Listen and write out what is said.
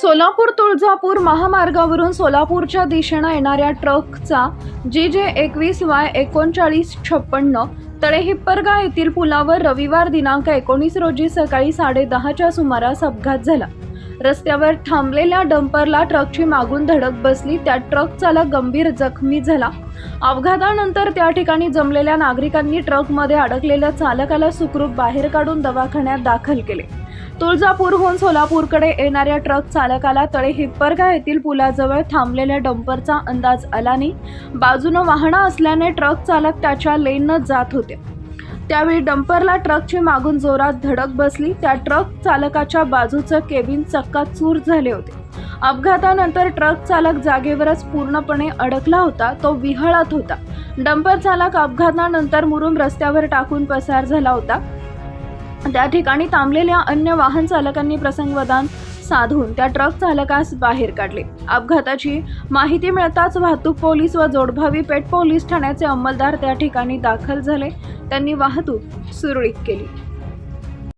सोलापूर तुळजापूर महामार्गावरून सोलापूरच्या दिशेनं येणाऱ्या ट्रकचा जी जे एकवीस वाय एकोणचाळीस छप्पन्न तळेहिप्परगा येथील पुलावर रविवार दिनांक एकोणीस रोजी सकाळी साडेदहाच्या सुमारास अपघात झाला. रस्त्यावर थांबलेल्या डंपरला ट्रकची मागून धडक बसली. त्या ट्रक चालक गंभीर जखमी झाला. अपघातानंतर त्या ठिकाणी जमलेल्या नागरिकांनी ट्रकमध्ये अडकलेल्या चालकाला सुखरूप बाहेर काढून दवाखान्यात दाखल केले. तुळजापूरहून सोलापूरकडे येणाऱ्या ट्रक चालकाला तळे हिप्परगा येथील पुलाजवळ थांबलेल्या डंपरचा अंदाज आला नाही. बाजूनं वाहनं असल्याने ट्रक चालक त्याच्या लेननं जात होते. त्यावेळी डंपरला ट्रकची मागून जोरात धडक बसली. त्या ट्रक चालकाच्या बाजूचं केबिन चक्काचूर झाले होते. अपघातानंतर ट्रक चालक जागेवरच पूर्णपणे अडकला होता. तो विहळत होता. डंपर चालक अपघातानंतर मुरुम रस्त्यावर टाकून पसार झाला होता. त्या ठिकाणी थांबलेल्या अन्य वाहन चालकांनी प्रसंगवदान साधून त्या ट्रक चालकास बाहेर काढले. अपघाताची माहिती मिळताच वाहतूक पोलीस व जोडभावी पेठ पोलीस ठाण्याचे अंमलदार त्या ठिकाणी दाखल झाले. त्यांनी वाहतूक सुरळीत केली.